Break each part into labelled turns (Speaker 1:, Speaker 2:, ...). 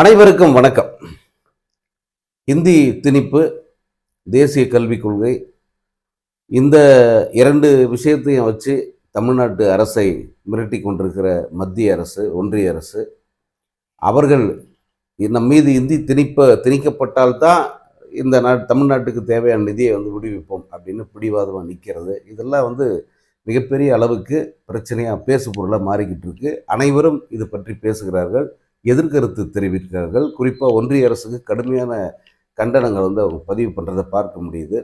Speaker 1: அனைவருக்கும் வணக்கம். இந்தி திணிப்பு தேசிய கல்விக் கொள்கை இந்த இரண்டு விஷயத்தையும் வச்சு தமிழ்நாட்டு அரசை மிரட்டி கொண்டிருக்கிற மத்திய அரசு ஒன்றிய அரசு அவர்கள் நம் மீது இந்தி திணிப்ப திணிக்கப்பட்டால்தான் இந்த நா தமிழ்நாட்டுக்கு தேவையான நிதியை வந்து விடுவிப்போம் அப்படின்னு பிடிவாதமாக நிற்கிறது இதெல்லாம் வந்து மிகப்பெரிய அளவுக்கு பிரச்சனையாக பேசு பொருளாக மாறிக்கிட்டு இருக்கு. அனைவரும் இது பற்றி பேசுகிறார்கள். எதிர்கருத்து தெரிவிக்கிறார்கள். குறிப்பாக ஒன்றிய அரசுக்கு கடுமையான கண்டனங்கள் வந்து அவங்க பதிவு பண்ணுறதை பார்க்க முடியுது.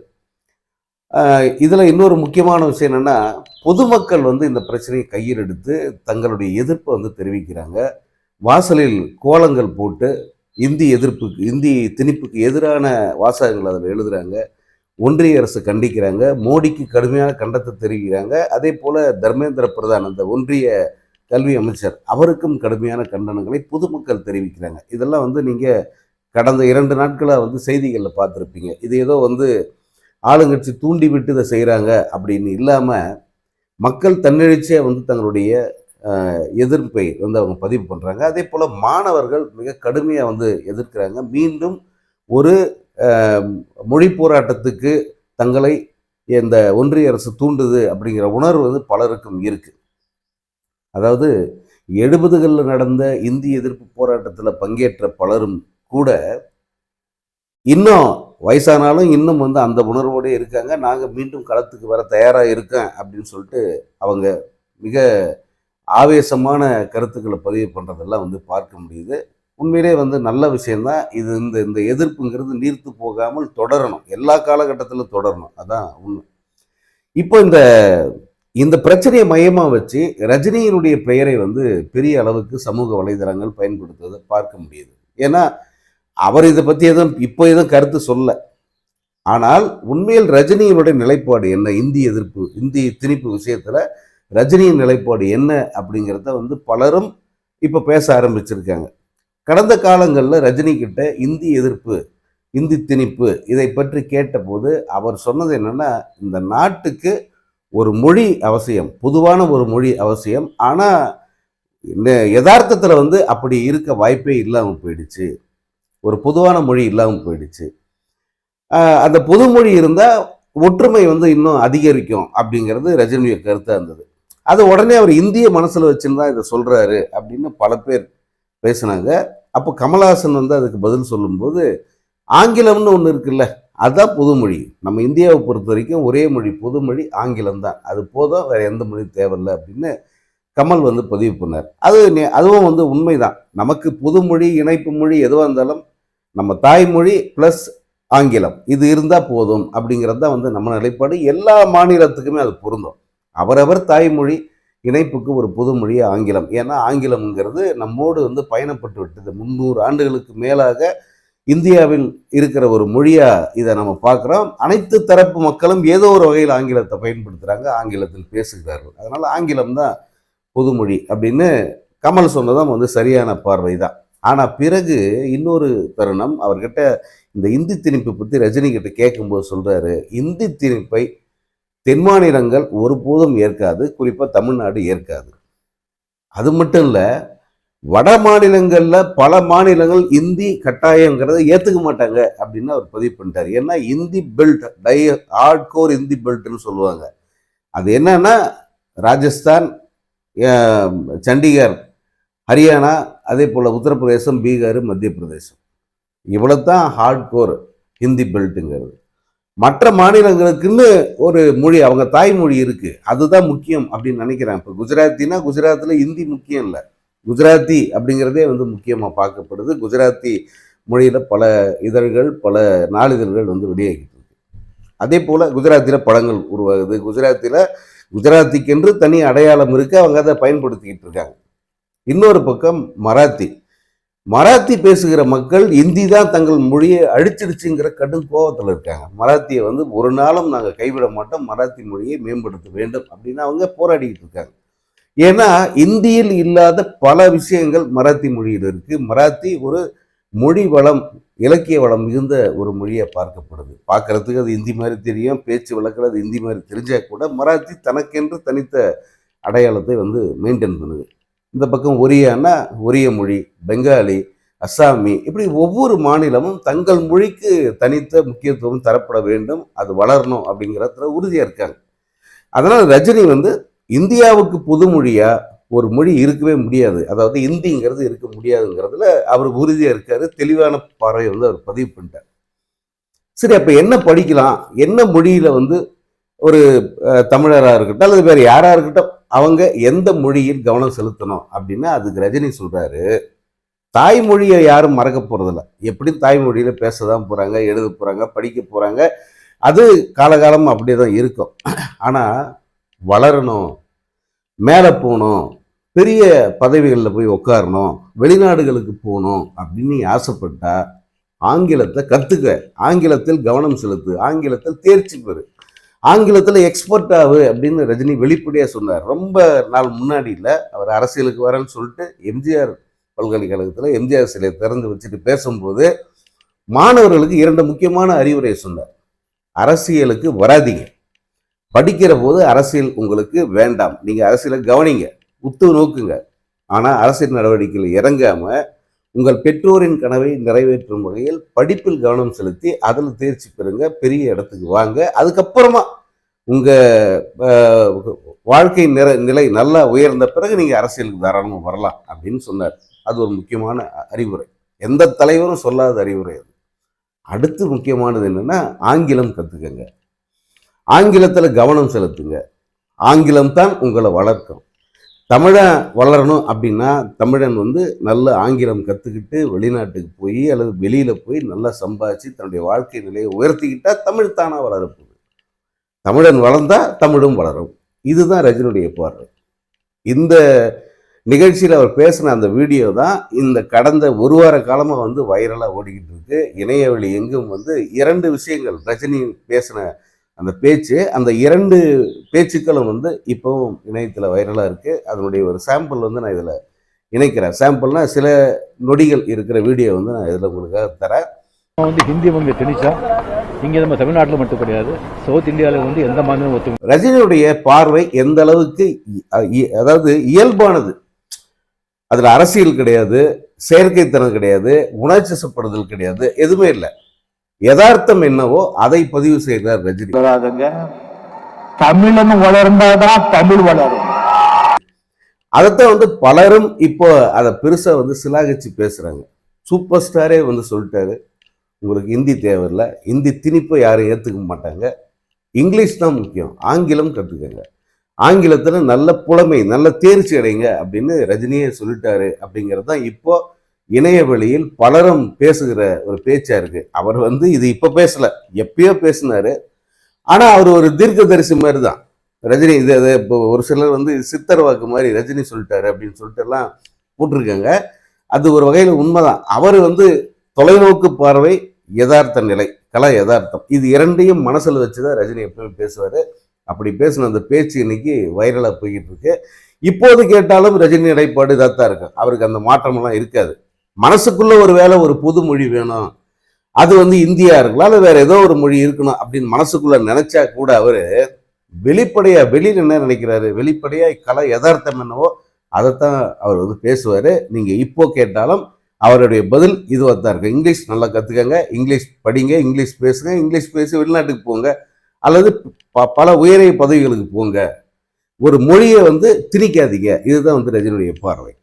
Speaker 1: இதில் இன்னொரு முக்கியமான விஷயம் என்னென்னா பொதுமக்கள் வந்து இந்த பிரச்சனையை கையில் எடுத்து தங்களுடைய எதிர்ப்பை வந்து தெரிவிக்கிறாங்க. வாசலில் கோலங்கள் போட்டு இந்தி எதிர்ப்புக்கு இந்தி திணிப்புக்கு எதிரான வாசகங்கள் அதில் எழுதுகிறாங்க ஒன்றிய அரசு கண்டிக்கிறாங்க. மோடிக்கு கடுமையான கண்டத்தை தெரிவிக்கிறாங்க. அதே போல் தர்மேந்திர பிரதான் அந்த ஒன்றிய கல்வி அமைச்சர். அவருக்கும் கடுமையான கண்டனங்களை பொதுமக்கள் தெரிவிக்கிறாங்க. இதெல்லாம் வந்து நீங்கள் கடந்த இரண்டு நாட்களாக வந்து செய்திகளில் பார்த்துருப்பீங்க. இது ஏதோ வந்து ஆளுங்கட்சி தூண்டி விட்டு இதை செய்கிறாங்க அப்படின்னு இல்லாமல் மக்கள் தன்னெழுச்சியாக வந்து தங்களுடைய எதிர்ப்பை வந்து அவங்க பதிவு பண்ணுறாங்க அதே போல் மாணவர்கள் மிக கடுமையாக வந்து எதிர்க்கிறாங்க. மீண்டும் ஒரு மொழி போராட்டத்துக்கு தங்களை இந்த ஒன்றிய அரசு தூண்டுது அப்படிங்கிற உணர்வு வந்து பலருக்கும் இருக்குது அதாவது எழுபதுகளில் நடந்த இந்தி எதிர்ப்பு போராட்டத்தில் பங்கேற்ற பலரும் கூட இன்னும் வயசானாலும் இன்னும் வந்து அந்த உணர்வோடு இருக்காங்க. நாங்கள் மீண்டும் களத்துக்கு வர தயாராக இருக்கேன் அப்படின்னு சொல்லிட்டு அவங்க மிக ஆவேசமான கருத்துக்களை பதிவு பண்ணுறதெல்லாம் வந்து பார்க்க முடியுது. உண்மையிலே வந்து நல்ல விஷயந்தான் இது இந்த இந்த எதிர்ப்புங்கிறது நீர்த்து போகாமல் தொடரணும். எல்லா காலகட்டத்திலும் தொடரணும். அதான் உண்மை. இப்போ இந்த இந்த பிரச்சனையை மையமாக வச்சு ரஜினியினுடைய பெயரை வந்து பெரிய அளவுக்கு சமூக வலைதளங்கள் பயன்படுத்துவதை பார்க்க முடியுது. ஏன்னா அவர் இதை பற்றி எதுவும் இப்போ எதுவும் கருத்து சொல்ல. ஆனால் உண்மையில் ரஜினியினுடைய நிலைப்பாடு என்ன? இந்தி எதிர்ப்பு இந்தி திணிப்பு விஷயத்தில் ரஜினியின் நிலைப்பாடு என்ன அப்படிங்கிறத வந்து பலரும் இப்போ பேச ஆரம்பிச்சிருக்காங்க. கடந்த காலங்களில் ரஜினி கிட்ட இந்தி எதிர்ப்பு இந்தி திணிப்பு இதை பற்றி கேட்டபோது அவர் சொன்னது என்னென்னா இந்த நாட்டுக்கு ஒரு மொழி அவசியம் பொதுவான ஒரு மொழி அவசியம். ஆனால் யதார்த்தத்தில் வந்து அப்படி இருக்க வாய்ப்பே இல்லாமல் போயிடுச்சு. ஒரு பொதுவான மொழி இல்லாமல் போயிடுச்சு. அந்த பொதுமொழி இருந்தால் ஒற்றுமை வந்து இன்னும் அதிகரிக்கும் அப்படிங்கிறது ரஜினியுடைய கருத்தாக இருந்தது. அது உடனே அவர் இந்திய மனசில் வச்சுன்னு தான் இதை சொல்கிறாரு அப்படின்னு பல பேர் பேசினாங்க. அப்போ கமல்ஹாசன் வந்து அதுக்கு பதில் சொல்லும்போது ஆங்கிலம்னு ஒன்று இருக்குல்ல அதுதான் புதுமொழி. நம்ம இந்தியாவை பொறுத்த வரைக்கும் ஒரே மொழி புதுமொழி ஆங்கிலம் தான். அது போதும் வேறு எந்த மொழி தேவையில்லை அப்படின்னு கமல் வந்து பதிவு பண்ணார். அது அதுவும் வந்து உண்மைதான். நமக்கு புதுமொழி இணைப்பு மொழி எதுவாக இருந்தாலும் நம்ம தாய்மொழி ப்ளஸ் ஆங்கிலம். இது இருந்தால் போதும் அப்படிங்கிறது தான் வந்து நம்ம நிலைப்பாடு. எல்லா மாநிலத்துக்குமே அது பொருந்தும். அவரவர் தாய்மொழி இணைப்புக்கு ஒரு புதுமொழி ஆங்கிலம். ஏன்னா ஆங்கிலம்ங்கிறது நம்மோடு வந்து பயணப்பட்டு விட்டது. முந்நூறு ஆண்டுகளுக்கு மேலாக இந்தியாவில் இருக்கிற ஒரு மொழியாக இதை நம்ம பார்க்குறோம். அனைத்து தரப்பு மக்களும் ஏதோ ஒரு வகையில் ஆங்கிலத்தை பயன்படுத்துகிறாங்க ஆங்கிலத்தில் பேசுகிறார்கள். அதனால் ஆங்கிலம் தான் பொதுமொழி அப்படின்னு கமல் சொன்னதும் வந்து சரியான பார்வை தான். ஆனால் பிறகு இன்னொரு தருணம் அவர்கிட்ட இந்த இந்தி திணிப்பை பற்றி ரஜினி கிட்ட கேட்கும்போது சொல்கிறாரு இந்தி திணிப்பை தென் மாநிலங்கள் ஒருபோதும் ஏற்காது குறிப்பாக தமிழ்நாடு ஏற்காது. அது மட்டும் இல்லை வட மாநிலங்களில் பல மாநிலங்கள் இந்தி கட்டாயங்கிறத ஏற்றுக்க மாட்டாங்க அப்படின்னு அவர் பதிவு பண்ணிட்டார். ஏன்னா இந்தி பெல்ட் டை ஹார்ட்கோர் இந்தி பெல்ட்னு சொல்லுவாங்க. அது என்னன்னா ராஜஸ்தான் சண்டிகர் ஹரியானா அதே போல் உத்தரப்பிரதேசம் பீகார் மத்திய பிரதேசம் இவ்வளோ தான் ஹார்ட்கோர் ஹிந்தி பெல்ட்டுங்கிறது மற்ற மாநிலங்களுக்குன்னு ஒரு மொழி அவங்க தாய்மொழி இருக்குது அதுதான் முக்கியம் அப்படின்னு நினைக்கிறேன். இப்போ குஜராத்தினா குஜராத்தில் ஹிந்தி முக்கியம் இல்லை. குஜராத்தி அப்படிங்கிறதே வந்து முக்கியமாக பார்க்கப்படுது. குஜராத்தி மொழியில் பல இதழ்கள் பல நாளிதழ்கள் வந்து வெளியாகிட்டு இருக்கு. அதே போல் குஜராத்தியில் படங்கள் உருவாகுது. குஜராத்தியில் குஜராத்திக்கென்று தனி அடையாளம் இருக்குது அவங்க அதை பயன்படுத்திக்கிட்டு இருக்காங்க. இன்னொரு பக்கம் மராத்தி. மராத்தி பேசுகிற மக்கள் இந்தி தான் தங்கள் மொழியை அழிச்சிடுச்சுங்கிற கடும் கோபத்தில் இருக்காங்க. மராத்தியை வந்து ஒரு நாளும் நாங்கள் கைவிட மாட்டோம். மராத்தி மொழியை மேம்படுத்த வேண்டும் அப்படின்னு அவங்க போராடிக்கிட்டு இருக்காங்க. ஏன்னா இந்தியில் இல்லாத பல விஷயங்கள் மராத்தி மொழியில் இருக்குது மராத்தி ஒரு மொழி வளம் இலக்கிய வளம் மிகுந்த ஒரு மொழியை பார்க்கப்படுது. பார்க்குறதுக்கு அது இந்தி மாதிரி தெரியும் பேச்சு வழக்கில் அது இந்தி மாதிரி தெரிஞ்சால் கூட மராத்தி தனக்கென்று தனித்த அடையாளத்தை வந்து மெயின்டைன் பண்ணுது. இந்த பக்கம் ஒரியானா ஒரிய மொழி பெங்காலி அஸ்ஸாமி இப்படி ஒவ்வொரு மாநிலமும் தங்கள் மொழிக்கு தனித்த முக்கியத்துவம் தரப்பட வேண்டும் அது வளரணும் அப்படிங்கிறதுல உறுதியாக இருக்காங்க. அதனால் ரஜினி வந்து இந்தியாவுக்கு புது மொழியாக ஒரு மொழி இருக்கவே முடியாது. அதாவது இந்திங்கிறது இருக்க முடியாதுங்கிறதுல அவர் உறுதியாக இருக்காரு. தெளிவான பார்வை வந்து அவர் பதிவு பண்ணிட்டார். சரி அப்போ என்ன படிக்கலாம்? என்ன மொழியில் வந்து ஒரு தமிழராக இருக்கட்டும் அல்லது வேறு யாராக இருக்கட்டும் அவங்க எந்த மொழியில் கவனம் செலுத்தணும் அப்படின்னா அதுக்கு ரஜினி சொல்கிறாரு தாய்மொழியை யாரும் மறக்க போகிறதில்ல எப்படி தாய்மொழியில் பேச தான் போகிறாங்க எழுத போகிறாங்க படிக்க போகிறாங்க அது காலகாலம் அப்படியே தான் இருக்கும். ஆனால் வளரணும் மேலே போகணும் பெரிய பதவிகளில் போய் உட்காரணும் வெளிநாடுகளுக்கு போகணும் அப்படின்னு நீ ஆசைப்பட்டா ஆங்கிலத்தை கற்றுக்க ஆங்கிலத்தில் கவனம் செலுத்து. ஆங்கிலத்தில் தேர்ச்சி பெறு. ஆங்கிலத்தில் எக்ஸ்பர்ட் ஆகு அப்படின்னு ரஜினி வெளிப்படையாக சொன்னார். ரொம்ப நாள் முன்னாடியில் அவர் அரசியலுக்கு வரேன்னு சொல்லிட்டு எம்ஜிஆர் பல்கலைக்கழகத்தில் எம்ஜிஆர் சிலையை திறந்து வச்சுட்டு பேசும்போது மாணவர்களுக்கு இரண்டு முக்கியமான அறிவுரை சொன்னார். அரசியலுக்கு வராதீங்க. படிக்கிற போது அரசியல் உங்களுக்கு வேண்டாம். நீங்கள் அரசியலை கவனிங்க. உத்து நோக்குங்க. ஆனால் அரசியல் நடவடிக்கையில் இறங்காமல் உங்கள் பெற்றோரின் கனவை நிறைவேற்றும் வகையில் படிப்பில் கவனம் செலுத்தி அதில் தேர்ச்சி பெறுங்க. பெரிய இடத்துக்கு வாங்க. அதுக்கப்புறமா உங்கள் வாழ்க்கை நிற நிலை நல்லா உயர்ந்த பிறகு நீங்கள் அரசியலுக்கு தாராளமாக வரலாம் அப்படின்னு சொன்னார். அது ஒரு முக்கியமான அறிவுரை. எந்த தலைவரும் சொல்லாத அறிவுரை அது. அடுத்து முக்கியமானது என்னன்னா ஆங்கிலம் கற்றுக்கங்க ஆங்கிலத்தில் கவனம் செலுத்துங்க. ஆங்கிலம் தான் உங்களை வளர்க்கும். தமிழன் வளரணும் அப்படின்னா தமிழன் வந்து நல்ல ஆங்கிலம் கற்றுக்கிட்டு வெளிநாட்டுக்கு போய் அல்லது வெளியில் போய் நல்லா சம்பாதிச்சு தன்னுடைய வாழ்க்கை நிலையை உயர்த்திக்கிட்டால் தமிழ் தானாக வளரப்போகுது. தமிழன் வளர்ந்தால் தமிழும் வளரும். இதுதான் ரஜினுடைய பார்வை. இந்த நிகழ்ச்சியில் அவர் பேசின அந்த வீடியோ தான் இந்த கடந்த ஒரு வார காலமாக வந்து வைரலாக ஓடிக்கிட்டு இருக்கு. இணையவழி எங்கும் வந்து இரண்டு விஷயங்கள் ரஜினி பேசின அந்த பேச்சு அந்த இரண்டு பேச்சுக்களும் வந்து இப்போவும் இணையத்தில் வைரலாக இருக்குது அதனுடைய ஒரு சாம்பிள் வந்து நான் இதில் இணைக்கிறேன். சாம்பிள்னா சில நொடிகள் இருக்கிற வீடியோ வந்து நான் இதில் உங்களுக்காக தரேன்.
Speaker 2: வந்து ஹிந்தி வந்து திணிச்சா இங்கே நம்ம தமிழ்நாட்டில் மட்டும் கிடையாது சவுத் இந்தியாவில் வந்து எந்த மாநிலம் ஒத்துமை
Speaker 1: ரஜினியுடைய பார்வை எந்த அளவுக்கு அதாவது இயல்பானது. அதில் அரசியல் கிடையாது செயற்கைத்தனம் கிடையாது உணர்ச்சிசப்படுதல் கிடையாது எதுவுமே இல்லை. யதார்த்தம் என்னவோ அதை பதிவு செய்கிறார் ரஜினி.
Speaker 3: வராதுங்க. தமிழன் வளர்ந்தாதான் தமிழ் வளரும்.
Speaker 1: அதைத்தான் வந்து பலரும் இப்போ அதை பெருசா வந்து சிலாகிச்சு பேசுறாங்க. சூப்பர் ஸ்டாரே வந்து சொல்லிட்டாரு. உங்களுக்கு ஹிந்தி தேவையில்லை. ஹிந்தி திணிப்பை யாரும் ஏற்றுக்க மாட்டாங்க. இங்கிலீஷ் தான் முக்கியம். ஆங்கிலம் கற்றுக்கங்க ஆங்கிலத்தில் நல்ல புலமை நல்ல தேர்ச்சி அடைங்க அப்படின்னு ரஜினியே சொல்லிட்டாரு அப்படிங்கிறது தான் இப்போ இணையவெளியில் பலரும் பேசுகிற ஒரு பேச்சா இருக்கு. அவர் வந்து இது இப்போ பேசல எப்பயோ பேசினாரு. ஆனால் அவர் ஒரு தீர்க்கதரிசி மாதிரி தான் ரஜினி இது அது இப்போ ஒரு சிலர் வந்து சித்தர் வாக்கு மாதிரி ரஜினி சொல்லிட்டாரு அப்படின்னு சொல்லிட்டு எல்லாம் போட்டிருக்காங்க. அது ஒரு வகையில் உண்மைதான். அவர் வந்து தொலைநோக்கு பார்வை யதார்த்த நிலை கலா யதார்த்தம். இது இரண்டையும் மனசில் வச்சு தான் ரஜினி எப்பவுமே பேசுவார். அப்படி பேசின அந்த பேச்சு இன்னைக்கு வைரலாக போய்கிட்டு இருக்கு. இப்போது கேட்டாலும் ரஜினி இடைப்பாடு இதாக தான் இருக்கும். அவருக்கு அந்த மாற்றமெல்லாம் இருக்காது. மனசுக்குள்ள ஒரு வேலை ஒரு புது மொழி வேணும். அது வந்து இந்தியா இருக்கலாம் இல்லை வேற ஏதோ ஒரு மொழி இருக்கணும் அப்படின்னு மனசுக்குள்ள நினைச்சா கூட அவரு வெளிப்படையா வெளியில் என்ன நினைக்கிறாரு? வெளிப்படையா கலை யதார்த்தம் என்னவோ அதைத்தான் அவர் வந்து பேசுவார். நீங்கள் இப்போ கேட்டாலும் அவருடைய பதில் இதுவாக தான் இருக்கும். இங்கிலீஷ் நல்லா கற்றுக்கங்க இங்கிலீஷ் படிங்க இங்கிலீஷ் பேசுங்க இங்கிலீஷ் பேசி வெளிநாட்டுக்கு போங்க அல்லது ப- பல உயரிய பதவிகளுக்கு போங்க. ஒரு மொழியை வந்து திணிக்காதீங்க. இதுதான் வந்து ரஜினியுடைய பார்வை.